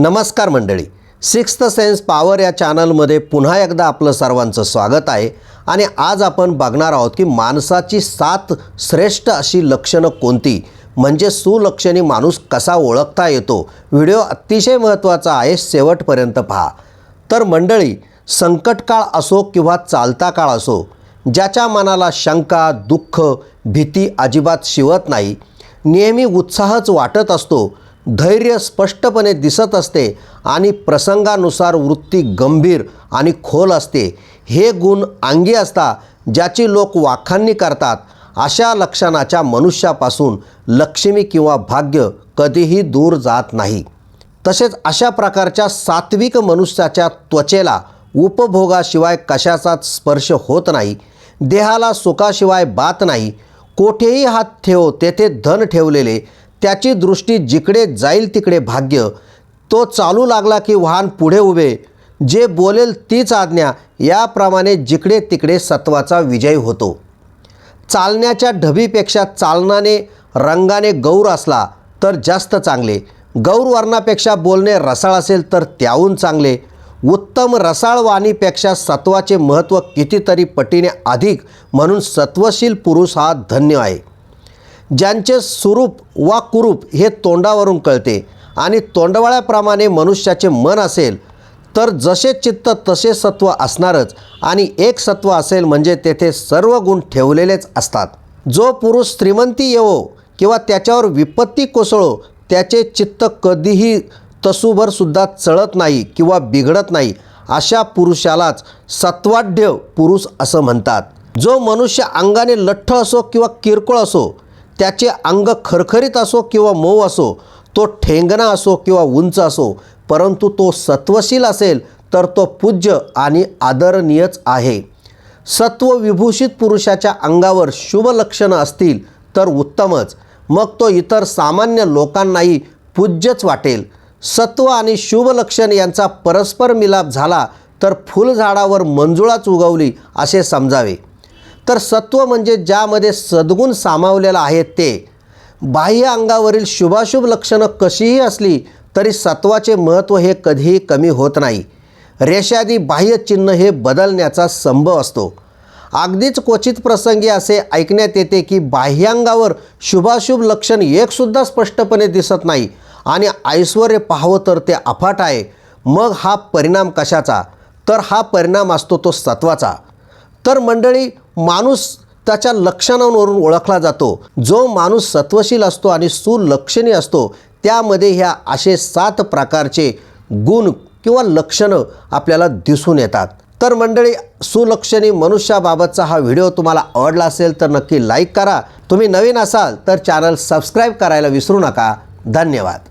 नमस्कार मंडळी. Sixth sense power या चॅनलमध्ये पुन्हा एकदा आपलं सर्वांचं स्वागत आहे आणि आज आपण बघणार आहोत की माणसाची सात श्रेष्ठ अशी लक्षणं कोणती? म्हणजे सुलक्षणी माणूस कसा ओळखता येतो? व्हिडिओ अतिशय महत्त्वाचा आहे शेवटपर्यंत पहा. तर मंडळी संकटकाळ असो किंवा चालता काळ असो ज्याच्या मनाला शंका दुःख भीती अजिबात शिवत नाही नेहमी उत्साहच वाटत असतो धैर्य स्पष्टपणे दिसत असते आणि प्रसंगानुसार वृत्ती गंभीर आणि खोल असते. हे गुण अंगी असता ज्याची लोक वाखाणणी करतात. अशा लक्षणाच्या मनुष्यापासून लक्ष्मी किंवा भाग्य कधीही दूर जात नाही. तसेच अशा प्रकारच्या सात्विक मनुष्याच्या त्वचेला उपभोगाशिवाय कशाचाच स्पर्श होत नाही. देहाला सुखाशिवाय बात नाही. कोठेही हात ठेव तेथे धन ठेवलेले त्याची दृष्टी जिकडे जाईल तिकडे भाग्य. तो चालू लागला की वाहन पुढे उभे. जे बोलेल तीच आज्ञा. याप्रमाणे जिकडे तिकडे सत्वाचा विजय होतो. चालण्याच्या ढबीपेक्षा चालनाने रंगाने गौर असला तर जास्त चांगले. गौर वर्णापेक्षा बोलणे रसाळ असेल तर त्याहून चांगले. उत्तम रसाळ वाणीपेक्षा सत्वाचे महत्त्व कितीतरी पटीने अधिक म्हणून सत्वशील पुरुष हा धन्य आहे. ज्यांचे स्वरूप वा कुरूप हे तोंडावरून कळते आणि तोंडवाळ्याप्रमाणे मनुष्याचे मन असेल तर जसे चित्त तसे सत्व असणारच आणि एक सत्व असेल म्हणजे तेथे सर्व गुण ठेवलेलेच असतात. जो पुरुष श्रीमंती येवो किंवा त्याच्यावर विपत्ती कोसळो त्याचे चित्त कधीही तसूभरसुद्धा चळत नाही किंवा बिघडत नाही अशा पुरुषालाच सत्वाढ्य पुरुष असं म्हणतात. जो मनुष्य अंगाने लठ्ठ असो किंवा किरकोळ असो त्याचे अंग खरखरीत असो किंवा मऊ असो तो ठेंगणा असो किंवा उंच असो परंतु तो सत्वशील असेल तर तो पूज्य आणि आदरणीयच आहे. सत्व विभूषित पुरुषाच्या अंगावर शुभ लक्षणं असतील तर उत्तमच. मग तो इतर सामान्य लोकांनाही पूज्यच वाटेल. सत्व आणि शुभ लक्षण यांचा परस्पर मिलाप झाला तर फुलझाडावर मंजुळाच उगवली असे समजावे. तर सत्व म्हणजे ज्यामध्ये सद्गुण सामावलेलं आहे ते. बाह्य अंगावरील शुभाशुभ लक्षणं कशीही असली तरी सत्वाचे महत्त्व हे कधीही कमी होत नाही. रेषादी बाह्य चिन्ह हे बदलण्याचा संभव असतो. अगदीच क्वचित प्रसंगी असे ऐकण्यात येते की बाह्यांगावर शुभाशुभ लक्षण एकसुद्धा स्पष्टपणे दिसत नाही आणि ऐश्वर पाहावं तर ते अफाट आहे. मग हा परिणाम कशाचा? तर हा परिणाम असतो तो सत्वाचा. तर मंडळी माणूस त्याच्या लक्षणांवरून ओळखला जातो. जो माणूस सत्वशील असतो आणि सुलक्षणी असतो त्यामध्ये ह्या असे सात प्रकारचे गुण किंवा लक्षणं आपल्याला दिसून येतात. तर मंडळी सुलक्षणी मनुष्याबाबतचा हा व्हिडिओ तुम्हाला आवडला असेल तर नक्की लाईक करा. तुम्ही नवीन असाल तर चॅनल सबस्क्राईब करायला विसरू नका. धन्यवाद.